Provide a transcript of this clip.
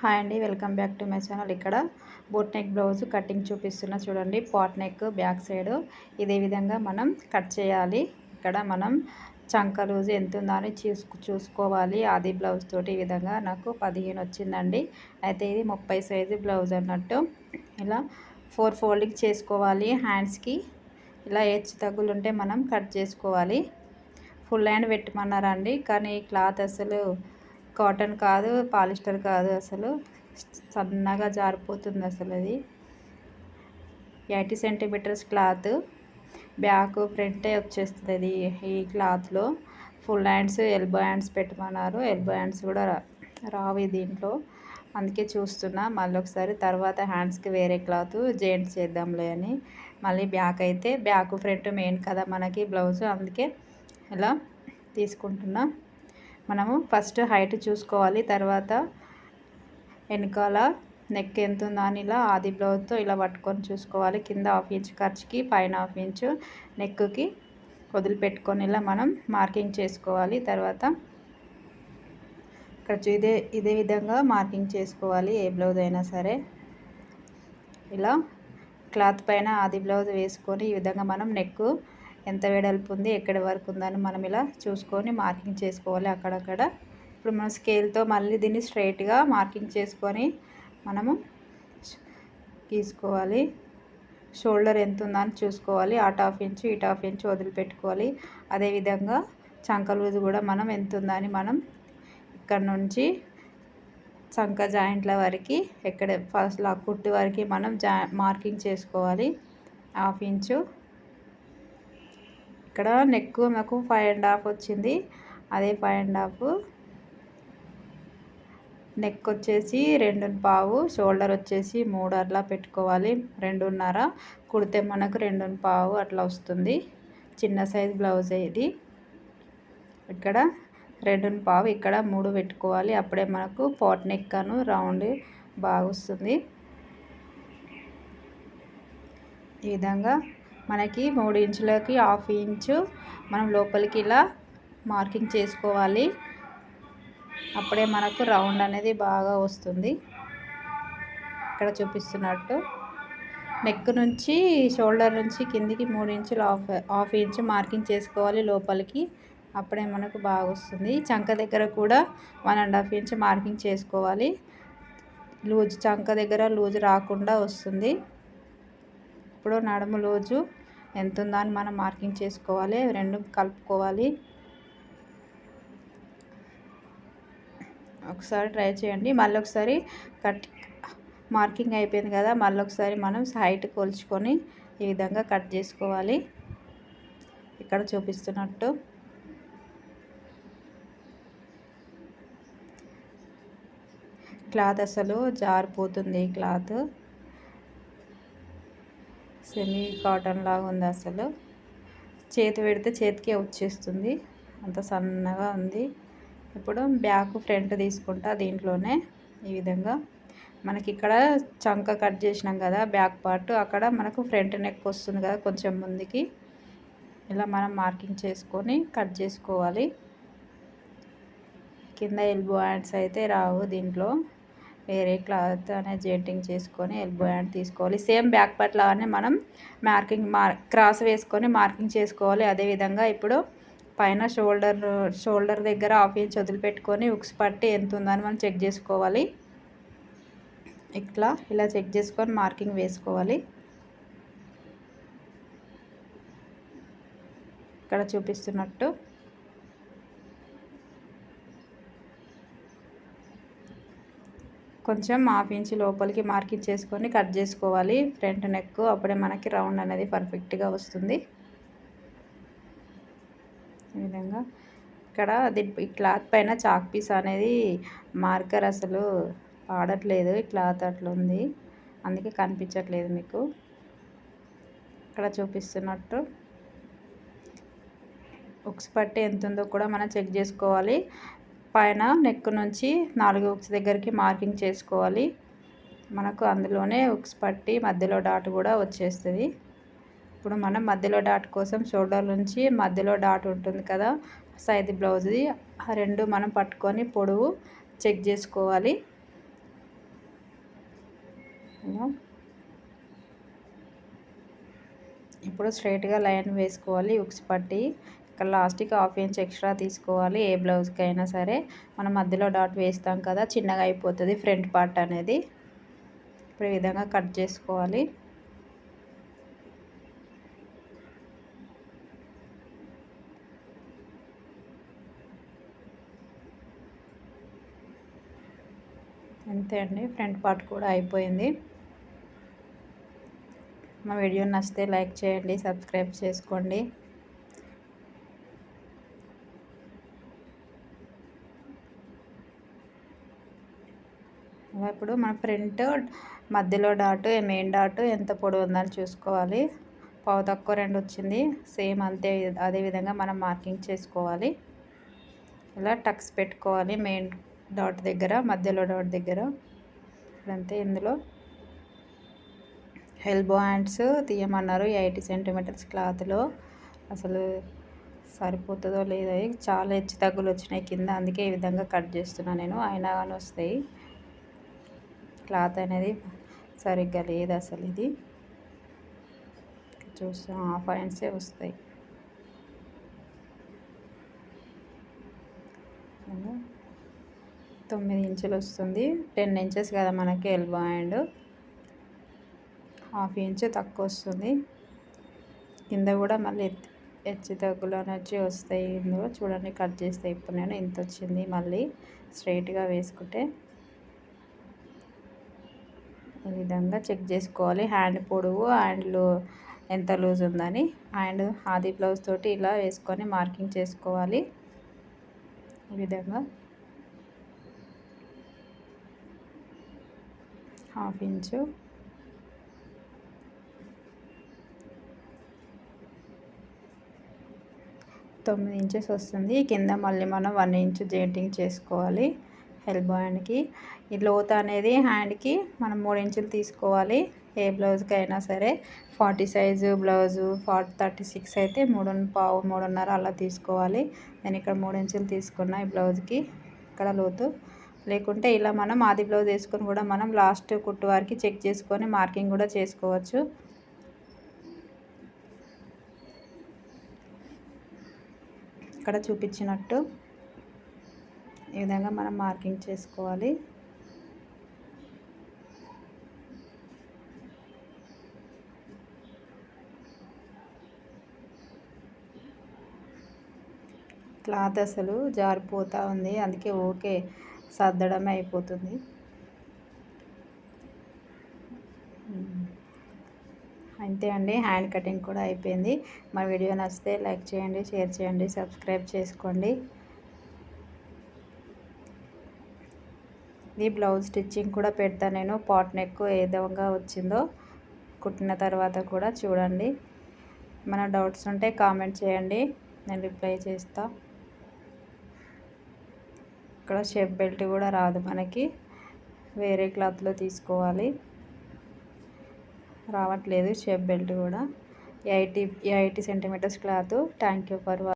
Hi అండి welcome back to my channel. ఇక్కడ boat neck blouse cutting చూపిస్తున్నా చూడండి పాట్ నెక్ బ్యాక్ సైడ్. ఇదే విధంగా మనం కట్ చేయాలి. ఇక్కడ మనం చంక లూజ్ ఎంత ఉందో అని చూసు చూసుకోవాలి. అది బ్లౌజ్ తోటి ఈ విధంగా నాకు పదిహేను వచ్చిందండి. అయితే ఇది ముప్పై సైజు బ్లౌజ్ అన్నట్టు. ఇలా ఫోర్ ఫోల్డింగ్ చేసుకోవాలి హ్యాండ్స్కి. ఇలా హెచ్చు తగ్గులు ఉంటే మనం కట్ చేసుకోవాలి. ఫుల్ హ్యాండ్ పెట్టమన్నారండి కానీ క్లాత్ అసలు కాటన్ కాదు పాలిస్టర్ కాదు అసలు. సన్నగా జారిపోతుంది అసలు అది. Eighty centimeters cloth. బ్యాక్ ఫ్రంటే వచ్చేస్తుంది అది ఈ క్లాత్లో. ఫుల్ హ్యాండ్స్ ఎల్బో హ్యాండ్స్ పెట్టమన్నారు. ఎల్బో హ్యాండ్స్ కూడా రావు దీంట్లో. అందుకే చూస్తున్నా. మళ్ళీ ఒకసారి తర్వాత హ్యాండ్స్కి వేరే క్లాత్ జెంట్స్ చేద్దాంలే అని. మళ్ళీ బ్యాక్ అయితే బ్యాక్ ఫ్రంట్ మెయిన్ కదా మనకి బ్లౌజ్. అందుకే ఇలా తీసుకుంటున్నా. మనము ఫస్ట్ హైట్ చూసుకోవాలి తర్వాత వెనకాల నెక్ ఎంత ఉందా అని ఇలా ఆది బ్లౌజ్తో ఇలా పట్టుకొని చూసుకోవాలి. కింద హాఫ్ ఇంచ్ ఖర్చుకి పైన హాఫ్ ఇంచు నెక్కి వదిలిపెట్టుకొని ఇలా మనం మార్కింగ్ చేసుకోవాలి. తర్వాత ఇక్కడ ఇదే ఇదే విధంగా మార్కింగ్ చేసుకోవాలి ఏ బ్లౌజ్ అయినా సరే. ఇలా క్లాత్ పైన ఆది బ్లౌజ్ వేసుకొని ఈ విధంగా మనం నెక్ ఎంత వెడల్పు ఉంది ఎక్కడి వరకు ఉందని మనం ఇలా చూసుకొని మార్కింగ్ చేసుకోవాలి అక్కడక్కడ. ఇప్పుడు మనం స్కేల్తో మళ్ళీ దీన్ని స్ట్రైట్గా మార్కింగ్ చేసుకొని మనము గీసుకోవాలి. షోల్డర్ ఎంత ఉందని చూసుకోవాలి. అటు హాఫ్ ఇంచు ఇటు హాఫ్ ఇంచు వదిలిపెట్టుకోవాలి. అదేవిధంగా చంక లూజ్ కూడా మనం ఎంత ఉందని మనం ఇక్కడ నుంచి చంక జాయింట్ల వరకు ఎక్కడ ఫస్ట్ లా కుట్టు వరకు మనం జా మార్కింగ్ చేసుకోవాలి. హాఫ్ ఇంచు ఇక్కడ నెక్ మాకు ఫైవ్ అండ్ హాఫ్ వచ్చింది. అదే ఫైవ్ అండ్ హాఫ్ నెక్ వచ్చేసి రెండు పావు షోల్డర్ వచ్చేసి మూడు అట్లా పెట్టుకోవాలి రెండున్నర. కుడితే మనకు రెండు పావు అట్లా వస్తుంది. చిన్న సైజ్ బ్లౌజ్ ఇది. ఇక్కడ రెండు పావు ఇక్కడ మూడు పెట్టుకోవాలి. అప్పుడే మనకు పాట్ నెక్ అను రౌండ్ బాగా వస్తుంది. ఈ విధంగా మనకి మూడు ఇంచులకి హాఫ్ ఇంచు మనం లోపలికి ఇలా మార్కింగ్ చేసుకోవాలి. అప్పుడే మనకు రౌండ్ అనేది బాగా వస్తుంది. ఇక్కడ చూపిస్తున్నట్టు నెక్ నుంచి షోల్డర్ నుంచి కిందికి మూడు ఇంచులు హాఫ్ హాఫ్ ఇంచు మార్కింగ్ చేసుకోవాలి లోపలికి. అప్పుడే మనకు బాగా వస్తుంది. చంక దగ్గర కూడా one and half inch marking చేసుకోవాలి. లూజ్ చంక దగ్గర లూజ్ రాకుండా వస్తుంది. ఇప్పుడు నడుము లూజు ఎంత ఉందో అని మనం మార్కింగ్ చేసుకోవాలి. రెండు కలుపుకోవాలి. ఒకసారి ట్రై చేయండి. మళ్ళీ ఒకసారి కట్ మార్కింగ్ అయిపోయింది కదా మళ్ళీ ఒకసారి మనం హైట్ కొలుచుకొని ఈ విధంగా కట్ చేసుకోవాలి. ఇక్కడ చూపిస్తున్నట్టు. క్లాత్ అసలు జారిపోతుంది క్లాత్. సెమీ కాటన్ లాగా ఉంది అసలు. చేతి పెడితే చేతికే వచ్చేస్తుంది. అంత సన్నగా ఉంది. ఇప్పుడు బ్యాక్ ఫ్రంట్ తీసుకుంటా దీంట్లోనే ఈ విధంగా. మనకి ఇక్కడ చంక కట్ చేసినాం కదా బ్యాక్ పార్ట్ అక్కడ మనకు ఫ్రంట్ నెక్ వస్తుంది కదా కొంచెం ముందుకి. ఇలా మనం మార్కింగ్ చేసుకొని కట్ చేసుకోవాలి. కింద ఎల్బో హ్యాండ్స్ అయితే రావు దీంట్లో. వేరే క్లాత్ అనేది జాయింటింగ్ చేసుకొని ఎల్బో హ్యాండ్ తీసుకోవాలి. సేమ్ బ్యాక్ పార్ట్ లాగానే మనం మార్కింగ్ మార్ క్రాస్ వేసుకొని మార్కింగ్ చేసుకోవాలి. అదేవిధంగా ఇప్పుడు పైన షోల్డర్ షోల్డర్ దగ్గర హాఫ్ ఇంచ్ వదిలిపెట్టుకొని ఉక్స్ పట్టి ఎంత ఉందని మనం చెక్ చేసుకోవాలి. ఇట్లా ఇలా చెక్ చేసుకొని మార్కింగ్ వేసుకోవాలి. ఇక్కడ చూపిస్తున్నట్టు కొంచెం హాఫ్ ఇంచ్ లోపలికి మార్కింగ్ చేసుకొని కట్ చేసుకోవాలి. ఫ్రంట్ నెక్ అప్పుడే మనకి రౌండ్ అనేది పర్ఫెక్ట్గా వస్తుంది. ఈ విధంగా ఇక్కడ ఈ క్లాత్ పైన చాక్ పీస్ అనేది మార్కర్ అసలు ఆడట్లేదు ఈ క్లాత్ అట్లా ఉంది. అందుకే కనిపించట్లేదు మీకు. ఇక్కడ చూపిస్తున్నట్టు ఉక్స్ పట్టి ఎంత ఉందో కూడా మనం చెక్ చేసుకోవాలి. పైన నెక్ నుంచి నాలుగు ఉక్స్ దగ్గరికి మార్కింగ్ చేసుకోవాలి. మనకు అందులోనే ఉక్స్ పట్టి మధ్యలో డాట్ కూడా వచ్చేస్తుంది. ఇప్పుడు మనం మధ్యలో డాట్ కోసం షోల్డర్ నుంచి మధ్యలో డాట్ ఉంటుంది కదా సైజ్ బ్లౌజ్ది ఆ రెండు మనం పట్టుకొని పొడవు చెక్ చేసుకోవాలి. ఇప్పుడు స్ట్రైట్గా లైన్ వేసుకోవాలి ఉక్స్ పట్టి. ఇక్కడ లాస్ట్కి హాఫ్ ఇంచ్ ఎక్స్ట్రా తీసుకోవాలి ఏ బ్లౌజ్కి అయినా సరే. మనం మధ్యలో డాట్ వేస్తాం కదా చిన్నగా అయిపోతుంది ఫ్రంట్ పార్ట్ అనేది. ఇప్పుడు ఈ విధంగా కట్ చేసుకోవాలి. అంతే అండి ఫ్రంట్ పార్ట్ కూడా అయిపోయింది. మా వీడియో నచ్చితే లైక్ చేయండి సబ్స్క్రైబ్ చేసుకోండి. ఇప్పుడు మన ప్రింట్ మధ్యలో డాట్ మెయిన్ డాట్ ఎంత పొడవు ఉందని చూసుకోవాలి. పావు తక్కువ రెండు వచ్చింది. సేమ్ అంతే అదే విధంగా మనం మార్కింగ్ చేసుకోవాలి. ఇలా టక్స్ పెట్టుకోవాలి మెయిన్ డాట్ దగ్గర మధ్యలో డాట్ దగ్గర. ఇప్పుడంతే ఇందులో. ఎల్బో హ్యాండ్స్ తీయమన్నారు ఎయిటీ సెంటీమీటర్స్ క్లాత్లో. అసలు సరిపోతుందో లేదో చాలా హెచ్చు తగ్గులు వచ్చినాయి కింద. అందుకే ఈ విధంగా కట్ చేస్తున్నాను నేను. అయినా కానీ వస్తాయి. క్లాత్ అనేది సరిగ్గా లేదు అసలు ఇది. చూస్తాం హాఫ్ హ్యాండ్సే వస్తాయి. తొమ్మిది ఇంచులు వస్తుంది. టెన్ ఇంచెస్ కదా మనకి ఎల్బో హ్యాండ్ హాఫ్ ఇంచ్ తక్కువ వస్తుంది. కింద కూడా మళ్ళీ హెచ్చు తగ్గులు వచ్చి వస్తాయి. ఇందులో చూడండి కట్ చేస్తే ఇప్పుడు నేను ఇంత వచ్చింది. మళ్ళీ స్ట్రైట్గా వేసుకుంటే ఈ విధంగా చెక్ చేసుకోవాలి. హ్యాండ్ పొడవు హ్యాండ్లు ఎంత లూజ్ ఉందని. హ్యాండ్ ఆది బ్లౌజ్ తోటి ఇలా వేసుకొని మార్కింగ్ చేసుకోవాలి. ఈ విధంగా. Half inch. తొమ్మిది ఇంచెస్ వస్తుంది. కింద మళ్ళీ మనం వన్ ఇంచు జెయింటింగ్ చేసుకోవాలి. ఎల్బో హ్యాండ్కి ఈ లోత్ అనేది హ్యాండ్కి మనం మూడు ఇంచులు తీసుకోవాలి. ఏ బ్లౌజ్కి అయినా సరే forty size blouse forty thirty six అయితే మూడు పావు మూడున్నర అలా తీసుకోవాలి. నేను ఇక్కడ మూడు ఇంచులు తీసుకున్న ఈ బ్లౌజ్కి ఇక్కడ లోతు. లేకుంటే ఇలా మనం ఆది బ్లౌజ్ వేసుకొని కూడా మనం లాస్ట్ కుట్టు వారికి చెక్ చేసుకొని మార్కింగ్ కూడా చేసుకోవచ్చు. ఇక్కడ చూపించినట్టు. ఈ విధంగా మనం మార్కింగ్ చేసుకోవాలి. క్లాత్ అసలు జారిపోతూ ఉంది. అందుకే ఓకే సర్దడమే అయిపోతుంది. అంతే అండి హ్యాండ్ కటింగ్ కూడా అయిపోయింది. మా వీడియో నచ్చితే లైక్ చేయండి షేర్ చేయండి సబ్స్క్రైబ్ చేసుకోండి. ఈ బ్లౌజ్ స్టిచ్చింగ్ కూడా పెడతా నేను. పాట్ నెక్ ఏ విధంగా వచ్చిందో కుట్టిన తర్వాత కూడా చూడండి. మన డౌట్స్ ఉంటే కామెంట్ చేయండి. నేను రిప్లై చేస్తాను ఇక్కడ షేప్ బెల్ట్ కూడా రాదు మనకి. వేరే క్లాత్లో తీసుకోవాలి. రావట్లేదు షేప్ బెల్ట్ కూడా. Eighty eighty centimetres cloth. Thank you for